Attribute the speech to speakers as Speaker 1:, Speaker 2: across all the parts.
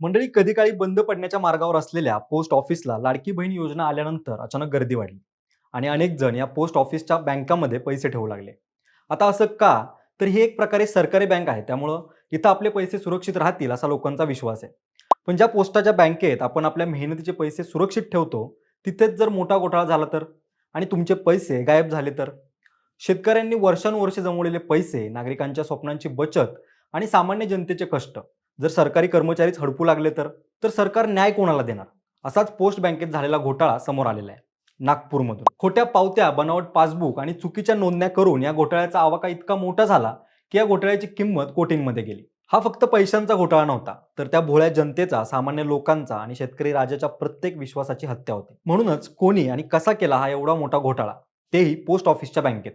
Speaker 1: मंडळी कधी काळी बंद पडण्याच्या मार्गावर असलेल्या पोस्ट ऑफिसला लाडकी बहीण योजना आल्यानंतर अचानक गर्दी वाढली आणि अनेक जण या पोस्ट ऑफिसच्या बँकामध्ये पैसे ठेवू लागले. आता असं का? तर ही एक प्रकारे सरकारी बँक आहे त्यामुळं इथं आपले पैसे सुरक्षित राहतील असा लोकांचा विश्वास आहे. पण ज्या पोस्टाच्या बँकेत आपण आपल्या मेहनतीचे पैसे सुरक्षित ठेवतो तिथेच जर मोठा घोटाळा झाला तर? आणि तुमचे पैसे गायब झाले तर? शेतकऱ्यांनी वर्षानुवर्षे जमवलेले पैसे नागरिकांच्या स्वप्नांची बचत आणि सामान्य जनतेचे कष्ट जर सरकारी कर्मचारीच हडपू लागले तर? तर सरकार न्याय कोणाला देणार? असाच पोस्ट बँकेत झालेला घोटाळा समोर आलेला आहे नागपूरमधून. खोट्या पावत्या बनावट पासबुक आणि चुकीच्या नोंदण्या करून या घोटाळ्याचा आवाका इतका मोठा झाला की या घोटाळ्याची किंमत कोटींमध्ये गेली. हा फक्त पैशांचा घोटाळा नव्हता तर त्या भोळ्या जनतेचा सामान्य लोकांचा आणि शेतकरी राजाच्या प्रत्येक विश्वासाची हत्या होती. म्हणूनच कोणी आणि कसा केला हा एवढा मोठा घोटाळा? तेही पोस्ट ऑफिसच्या बँकेत.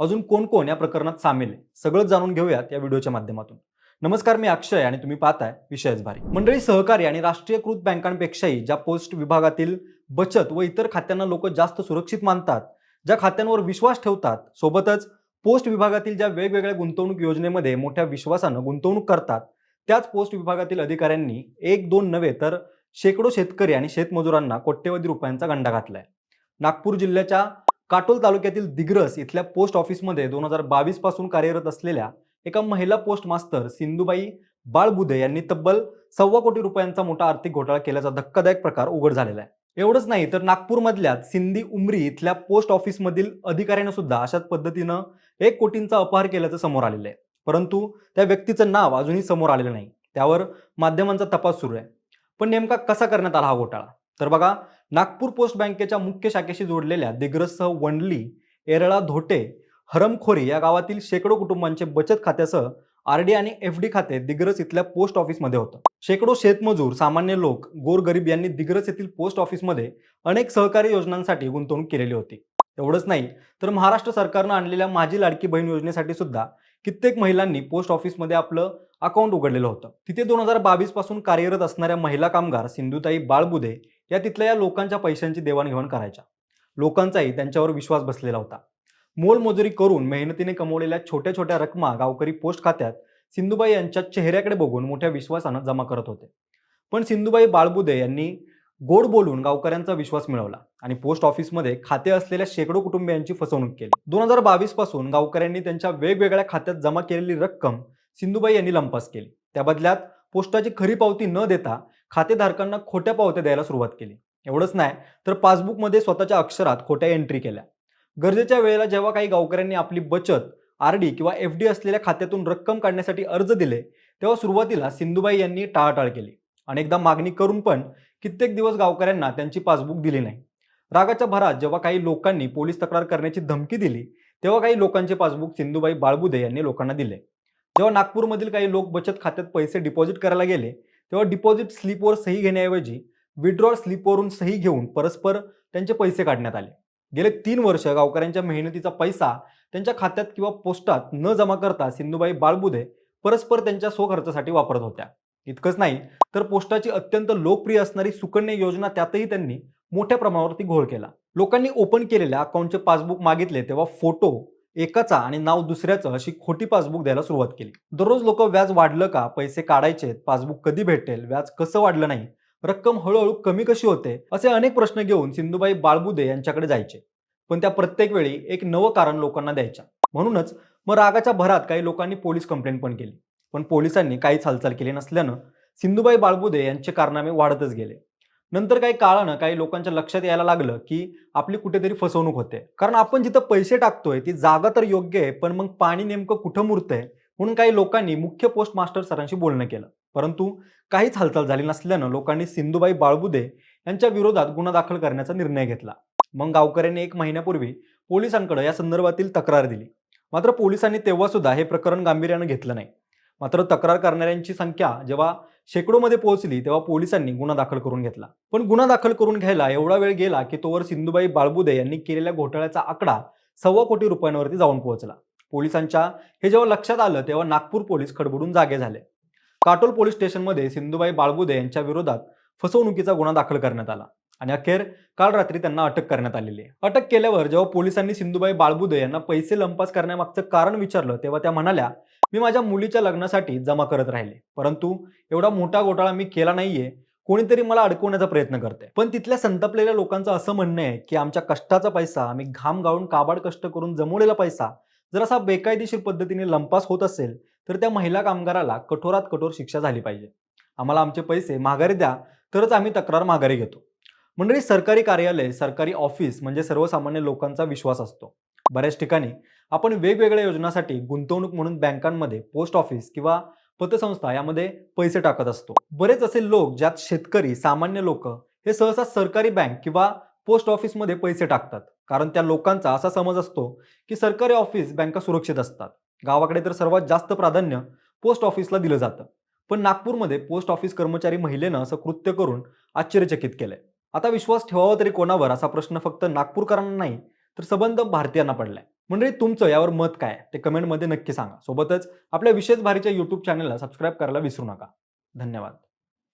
Speaker 1: अजून कोण कोण या प्रकरणात सामील आहे? सगळं जाणून घेऊयात या व्हिडिओच्या माध्यमातून. नमस्कार मी अक्षय आणि तुम्ही पाहताय विषयच भारी. मंडळी सहकारी आणि राष्ट्रीयकृत बँकांपेक्षाही ज्या पोस्ट विभागातील बचत व इतर खात्यांना लोक जास्त सुरक्षित मानतात ज्या खात्यांवर विश्वास ठेवतात सोबतच पोस्ट विभागातील ज्या वेगवेगळ्या गुंतवणूक योजनेमध्ये मोठ्या विश्वासानं गुंतवणूक करतात त्याच पोस्ट विभागातील अधिकाऱ्यांनी एक दोन नव्हे तर शेकडो शेतकरी आणि शेतमजुरांना कोट्यवधी रुपयांचा गंडा घातलाय. नागपूर जिल्ह्याच्या काटोल तालुक्यातील दिग्रस इथल्या पोस्ट ऑफिसमध्ये दोन हजार बावीसपासून कार्यरत असलेल्या एका महिला पोस्ट मास्तर सिंधुबाई बाळबुधे यांनी तब्बल सव्वा कोटी रुपयांचा मोठा आर्थिक घोटाळा केल्याचा धक्कादायक प्रकार उघड झालेला आहे. एवढंच नाही तर नागपूरमधल्या सिंधी उमरी इथल्या पोस्ट ऑफिसमधील अधिकाऱ्यानं सुद्धा अशाच पद्धतीनं एक कोटींचा अपहार केल्याचं समोर आलेलं आहे. परंतु त्या व्यक्तीचं नाव अजूनही समोर आलेलं नाही. त्यावर माध्यमांचा तपास सुरू आहे. पण नेमका कसा करण्यात आला हा घोटाळा? तर बघा नागपूर पोस्ट बँकेच्या मुख्य शाखेशी जोडलेल्या दिग्रससह वंडली एरळा धोटे हरमखोरी या गावातील शेकडो कुटुंबांचे बचत खात्यासह आरडी आणि एफ डी खाते दिग्रस इथल्या पोस्ट ऑफिसमध्ये होतं. शेकडो शेतमजूर सामान्य लोक गोरगरीब यांनी दिग्रस येथील पोस्ट ऑफिसमध्ये अनेक सहकारी योजनांसाठी गुंतवणूक केलेली होती. एवढंच नाही तर महाराष्ट्र सरकारनं आणलेल्या माझी लाडकी बहीण योजनेसाठी सुद्धा कित्येक महिलांनी पोस्ट ऑफिसमध्ये आपलं अकाउंट उघडलेलं होतं. तिथे दोन हजार बावीसपासून कार्यरत असणाऱ्या महिला कामगार सिंधुताई बाळबुदे या तिथल्या या लोकांच्या पैशांची देवाणघेवाण करायच्या. लोकांचाही त्यांच्यावर विश्वास बसलेला होता. मोलमजुरी करून मेहनतीने कमवलेल्या छोट्या छोट्या रकमा गावकरी पोस्ट खात्यात सिंधुबाई यांच्या चेहऱ्याकडे बघून मोठ्या विश्वासानं जमा करत होते. पण सिंधुबाई बाळबुदे यांनी गोड बोलून गावकऱ्यांचा विश्वास मिळवला आणि पोस्ट ऑफिसमध्ये खाते असलेल्या शेकडो कुटुंबियांची फसवणूक केली. दोन हजार बावीसपासून गावकऱ्यांनी त्यांच्या वेगवेगळ्या खात्यात जमा केलेली रक्कम सिंधुबाई यांनी लंपास केली. त्या बदल्यात पोस्टाची खरी पावती न देता खातेधारकांना खोट्या पावत्या द्यायला सुरुवात केली. एवढंच नाही तर पासबुकमध्ये स्वतःच्या अक्षरात खोट्या एंट्री केल्या. गरजेच्या वेळेला जेव्हा काही गावकऱ्यांनी आपली बचत आर डी किंवा एफ डी असलेल्या खात्यातून रक्कम काढण्यासाठी अर्ज दिले तेव्हा सुरुवातीला सिंधुबाई यांनी टाळाटाळ केली. अनेकदा मागणी करून पण कित्येक दिवस गावकऱ्यांना त्यांची पासबुक दिली नाही. रागाच्या भरात जेव्हा काही लोकांनी पोलीस तक्रार करण्याची धमकी दिली तेव्हा काही लोकांचे पासबुक सिंधुबाई बाळबुदे यांनी लोकांना दिले. जेव्हा नागपूरमधील काही लोक बचत खात्यात पैसे डिपॉझिट करायला गेले तेव्हा डिपॉझिट स्लिपवर सही घेण्याऐवजी विड्रॉल स्लिपवरून सही घेऊन परस्पर त्यांचे पैसे काढण्यात आले. गेले तीन वर्ष गावकऱ्यांच्या मेहनतीचा पैसा त्यांच्या खात्यात किंवा पोस्टात न जमा करता सिंधुबाई बाळबुधे परस्पर त्यांच्या स्वखर्चासाठी वापरत होत्या. इतकंच नाही तर पोस्टाची अत्यंत लोकप्रिय असणारी सुकन्या योजना त्यातही त्यांनी मोठ्या प्रमाणावरती घोळ केला. लोकांनी ओपन केलेल्या अकाउंटचे पासबुक मागितले तेव्हा फोटो एकाचा आणि नाव दुसऱ्याचं अशी खोटी पासबुक द्यायला सुरुवात केली. दररोज लोक व्याज वाढलं का? पैसे काढायचे पासबुक कधी भेटेल? व्याज कसं वाढलं नाही? रक्कम हळूहळू कमी कशी होते? असे अनेक प्रश्न घेऊन सिंधुबाई बाळबुदे यांच्याकडे जायचे. पण त्या प्रत्येक वेळी एक नवं कारण लोकांना द्यायच्या. म्हणूनच मग रागाच्या भरात काही लोकांनी पोलीस कंप्लेंट पण केली. पण पोलिसांनी काहीच हालचाल केली नसल्यानं सिंधुबाई बाळबुदे यांचे कारनामे वाढतच गेले. नंतर काही काळानं काही लोकांच्या लक्षात यायला लागलं की आपली कुठेतरी फसवणूक होते. कारण आपण जिथं पैसे टाकतोय ती जागा तर योग्य आहे पण मग पाणी नेमकं कुठं मुरतंय? म्हणून काही लोकांनी मुख्य पोस्ट मास्टर सरांशी बोलणं केलं. परंतु काहीच हालचाल झाली नसल्यानं लोकांनी सिंधुबाई बाळबुदे यांच्या विरोधात गुन्हा दाखल करण्याचा निर्णय घेतला. मग गावकऱ्यांनी एक महिन्यापूर्वी पोलिसांकडे या संदर्भातील तक्रार दिली. मात्र पोलिसांनी तेव्हा सुद्धा हे प्रकरण गांभीर्यानं घेतलं नाही. मात्र तक्रार करणाऱ्यांची संख्या जेव्हा शेकडोमध्ये पोहोचली तेव्हा पोलिसांनी गुन्हा दाखल करून घेतला. पण गुन्हा दाखल करून घ्यायला एवढा वेळ गेला की तोवर सिंधुबाई बाळबुदे यांनी केलेल्या घोटाळ्याचा आकडा सव्वा कोटी रुपयांवरती जाऊन पोहोचला. पोलिसांच्या हे जेव्हा लक्षात आलं तेव्हा नागपूर पोलीस खडबडून जागे झाले. काटोल पोलीस स्टेशनमध्ये सिंधुबाई बाळबुदे यांच्या विरोधात फसवणुकीचा गुन्हा दाखल करण्यात आला आणि अखेर काल रात्री त्यांना अटक करण्यात आलेली आहे. अटक केल्यावर जेव्हा पोलिसांनी सिंधुबाई बाळबुदे यांना पैसे लंपास करण्यामागचं कारण विचारलं तेव्हा त्या म्हणाल्या मी माझ्या मुलीच्या लग्नासाठी जमा करत राहिले परंतु एवढा मोठा घोटाळा मी केला नाहीये कोणीतरी मला अडकवण्याचा प्रयत्न करते पण तिथल्या संतपलेल्या लोकांचं असं म्हणणं आहे की आमच्या कष्टाचा पैसा आम्ही घाम गाळून काबाड कष्ट करून जमवलेला पैसा जर असा बेकायदेशीर पद्धतीने लंपास होत असेल तर त्या महिला कामगाराला कठोरात कठोर शिक्षा झाली पाहिजे. आम्हाला आमचे पैसे माघारी द्या तरच आम्ही तक्रार माघारी घेतो. मंडळी सरकारी कार्यालय सरकारी ऑफिस म्हणजे सर्वसामान्य लोकांचा विश्वास असतो. बऱ्याच ठिकाणी आपण वेगवेगळ्या योजनासाठी गुंतवणूक म्हणून बँकांमध्ये पोस्ट ऑफिस किंवा पतसंस्था यामध्ये पैसे टाकत असतो. बरेच असे लोक ज्यात शेतकरी सामान्य लोक हे सहसा सरकारी बँक किंवा पोस्ट ऑफिसमध्ये पैसे टाकतात. कारण त्या लोकांचा असा समज असतो की सरकारी ऑफिस बँका सुरक्षित असतात. गावाकडे तर सर्वात जास्त प्राधान्य पोस्ट ऑफिसला दिलं जातं. पण नागपूरमध्ये पोस्ट ऑफिस कर्मचारी महिलेनं असं कृत्य करून आश्चर्यचकित केलंय. आता विश्वास ठेवावा तरी कोणावर? असा प्रश्न फक्त नागपूरकरांना नाही तर सबंध भारतीयांना पडलाय. म्हणजे तुमचं यावर मत काय? ते कमेंटमध्ये नक्की सांगा. सोबतच आपल्या विशेष भारीच्या युट्यूब चॅनलला सबस्क्राईब करायला विसरू नका. धन्यवाद.